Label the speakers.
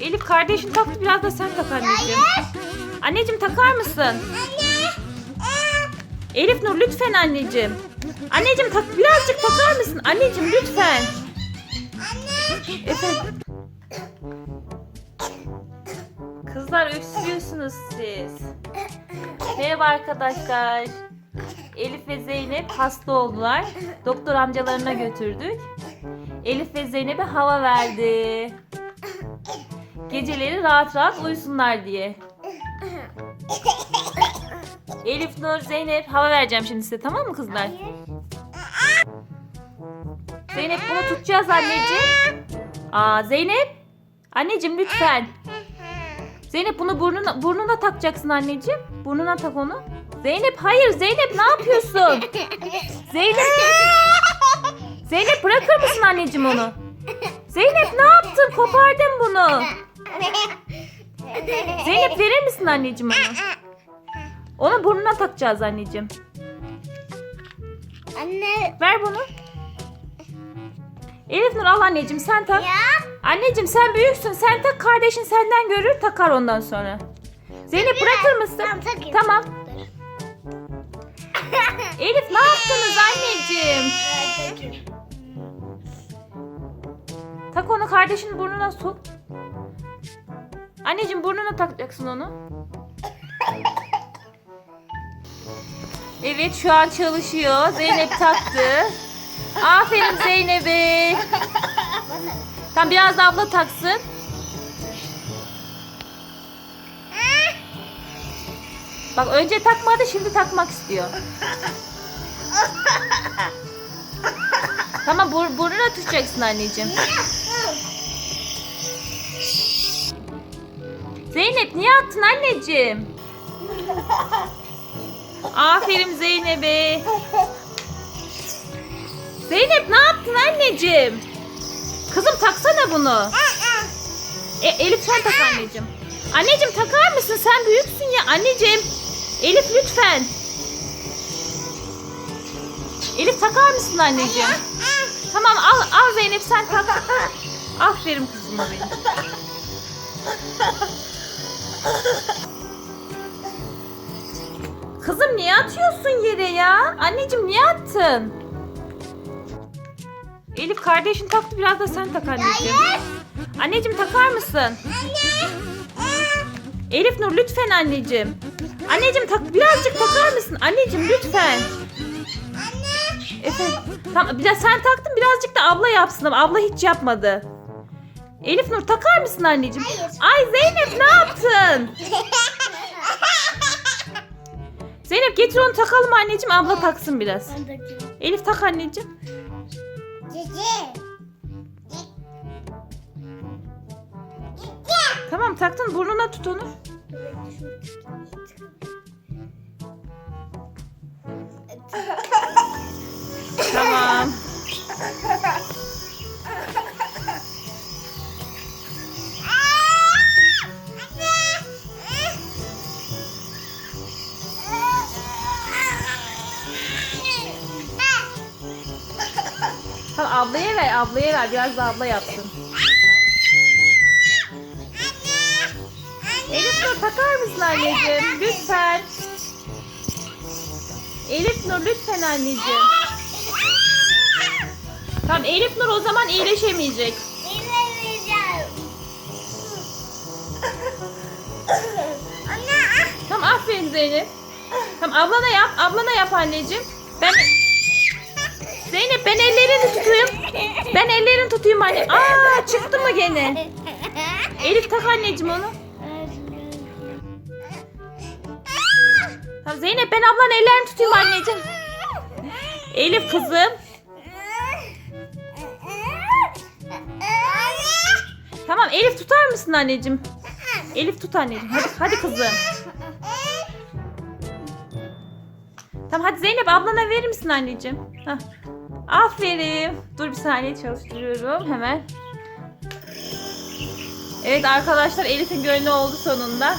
Speaker 1: Elif kardeşin taktı biraz da sen tak anneciğim. Anneciğim takar mısın? Elif Nur lütfen anneciğim. Anneciğim tak birazcık takar mısın? Anneciğim lütfen. Efendim. Kızlar öksürüyorsunuz siz. Merhaba arkadaşlar. Elif ve Zeynep hasta oldular. Doktor amcalarına götürdük. Elif ve Zeynep'e hava verdi. Geceleri rahat rahat uyusunlar diye. Elif, Nur, Zeynep hava vereceğim şimdi size tamam mı kızlar? Zeynep bunu tutacağız anneciğim. Aa Zeynep. Anneciğim lütfen. Zeynep bunu burnuna, burnuna takacaksın anneciğim. Burnuna tak onu. Zeynep hayır Zeynep ne yapıyorsun? Zeynep. Zeynep bırakır mısın anneciğim onu? Zeynep ne yaptın? Kopardın bunu. Zeynep verir misin anneciğim onu? Onu burnuna takacağız anneciğim.
Speaker 2: Anne.
Speaker 1: Ver bunu. Elif Nur al anneciğim sen tak.
Speaker 2: Ya.
Speaker 1: Anneciğim sen büyüksün. Sen tak kardeşin senden görür takar ondan sonra. Zeynep bırakır mısın?
Speaker 2: Tamam, takayım.
Speaker 1: Tamam. Elif ne yaptınız anneciğim? Tak onu kardeşin burnuna sok. Anneciğim burnuna takacaksın onu. Evet şu an çalışıyor. Zeynep taktı. Aferin Zeynep'e. Tamam biraz da abla taksın. Bak önce takmadı şimdi takmak istiyor. tamam bur burnuna tutacaksın anneciğim. Zeynep niye attın anneciğim? Aferin Zeynep'e. Zeynep ne yaptın anneciğim? Kızım taksana bunu. E, Elif sen tak anneciğim. Anneciğim takar mısın? Sen büyüksün ya anneciğim. Elif lütfen. Elif takar mısın anneciğim? Tamam al al Zeynep sen tak. Aferin kızıma benim. Kızım niye atıyorsun yere ya? Anneciğim niye attın? Elif kardeşin taktı biraz da sen tak anneciğim. Anneciğim takar mısın? Elif Nur lütfen anneciğim. Anneciğim tak birazcık takar mısın? Anneciğim lütfen. Efendim. Tamam biraz sen taktın birazcık da abla yapsın ama abla hiç yapmadı. Elif Nur takar mısın anneciğim?
Speaker 2: Hayır.
Speaker 1: Ay Zeynep ne yaptın? Zeynep getir onu takalım anneciğim abla taksın biraz. Elif tak anneciğim. Tamam taktın burnuna tut onu. Tamam. Ablaya ver ablaya ver biraz da abla yapsın. Elif Nur takar mısın anneciğim? Lütfen. Elif Nur lütfen anneciğim. Tamam Elif Nur o zaman iyileşemeyecek.
Speaker 2: Anne.
Speaker 1: Tamam aferin Zeynep. Tamam ablana yap. Ablana yap anneciğim. Ben Zeynep ben ellerini tutayım. Ben ellerini tutayım anne. Aa çıktı mı gene? Elif tak anneciğim onu. Tamam Zeynep ben ablanın ellerini tutayım anneciğim. Elif kızım. Tamam Elif tutar mısın anneciğim? Elif tut anneciğim. Hadi, hadi kızım. Tamam hadi Zeynep ablana verir misin anneciğim? Hah. Aferin. Dur bir saniye çalıştırıyorum hemen. Evet arkadaşlar Elif'in gönlü oldu sonunda.